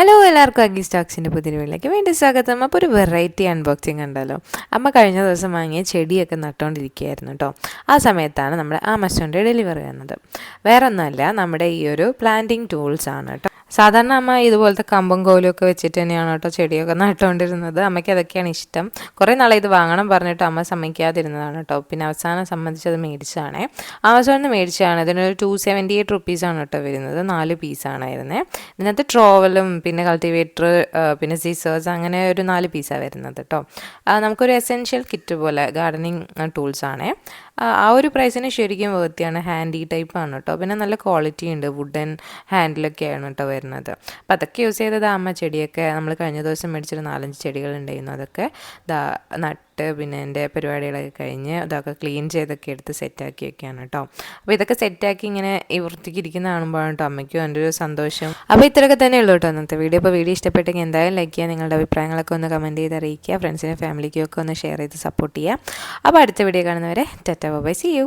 Hello എല്ലാവർക്കും അഗ്ഗി സ്റ്റോക്സിന്റെ പുതിയ വീട്ടിലേക്ക് വേണ്ടി സ്വാഗതം. അപ്പോൾ ഒരു വെറൈറ്റി അൺബോക്സിങ് ഉണ്ടല്ലോ. അമ്മ കഴിഞ്ഞ ദിവസം വാങ്ങിയ ചെടിയൊക്കെ നട്ടുകൊണ്ടിരിക്കുകയായിരുന്നു കേട്ടോ ആ സമയത്താണ് നമ്മുടെ ആമസോണിന്റെ ഡെലിവറി വന്നത്. വേറെ ഒന്നുമല്ല നമ്മുടെ ഈ ഒരു പ്ലാന്റിങ് ടൂൾസ് ആണ് കേട്ടോ സാധാരണ അമ്മ ഇതുപോലത്തെ കമ്പും കോലും ഒക്കെ വെച്ചിട്ട് തന്നെയാണ് കേട്ടോ ചെടിയൊക്കെ നട്ടുകൊണ്ടിരുന്നത്. അമ്മയ്ക്ക് അതൊക്കെയാണ് ഇഷ്ടം. കുറേ നാളെ ഇത് വാങ്ങണം പറഞ്ഞിട്ട് അമ്മ സമ്മതിക്കാതിരുന്നതാണ് കേട്ടോ. പിന്നെ അവസാനം സംബന്ധിച്ചത് മേടിച്ചതാണേ. ആമസോണിൽ നിന്ന് മേടിച്ചതാണ്. ഇതിനൊരു ടു സെവന്റി എയ്റ്റ് റുപ്പീസാണ് കേട്ടോ വരുന്നത്. നാല് പീസാണായിരുന്നേ ഇതിനകത്ത് ട്രോവലും പിന്നെ കൾട്ടിവേറ്റർ പിന്നെ സീസേഴ്സ് അങ്ങനെ ഒരു നാല് പീസാണ് വരുന്നത് കേട്ടോ. നമുക്കൊരു എസെൻഷ്യൽ കിറ്റ് പോലെ ഗാർഡനിങ് ടൂൾസ് ആ ഒരു പ്രൈസിന് ശരിക്കും വേർത്തിയാണ് ഹാൻഡി ടൈപ്പ് ആണ് കേട്ടോ. പിന്നെ നല്ല ക്വാളിറ്റി ഉണ്ട്. വുഡൻ ഹാൻഡിലൊക്കെയാണ് കേട്ടോ വരുന്നത്. അപ്പോൾ അതൊക്കെ യൂസ് ചെയ്തത് അമ്മ ചെടിയൊക്കെ നമ്മൾ കഴിഞ്ഞ ദിവസം മേടിച്ചൊരു നാലഞ്ച് ചെടികൾ ഉണ്ടായിരുന്നു. അതൊക്കെ ദാ നട്ട് പിന്നെ എന്റെ പരിപാടികളൊക്കെ കഴിഞ്ഞ് അതൊക്കെ ക്ലീൻ ചെയ്തൊക്കെ എടുത്ത് സെറ്റാക്കി വെക്കുകയാണ് കേട്ടോ അപ്പോൾ ഇതൊക്കെ സെറ്റാക്കി ഇങ്ങനെ ഈ വൃത്തിക്ക് ഇരിക്കുന്ന കാണുമ്പോഴാണ് കേട്ടോ അമ്മയ്ക്കും എന്റെ ഒരു സന്തോഷം. അപ്പോൾ ഇത്രയൊക്കെ തന്നെ ഉള്ളൂ കേട്ടോ അന്നത്തെ വീഡിയോ അപ്പോൾ വീഡിയോ ഇഷ്ടപ്പെട്ടെങ്കിൽ എന്തായാലും ലൈക്ക് ചെയ്യുക നിങ്ങളുടെ അഭിപ്രായങ്ങളൊക്കെ ഒന്ന് കമന്റ് ചെയ്ത് അറിയിക്കുക ഫ്രണ്ട്സിനും ഫാമിലിക്കും ഒക്കെ ഒന്ന് ഷെയർ ചെയ്ത് സപ്പോർട്ട് ചെയ്യുക. അപ്പോൾ അടുത്ത വീഡിയോ കാണുന്നവരെ ടെറ്റ ബൈ സി യു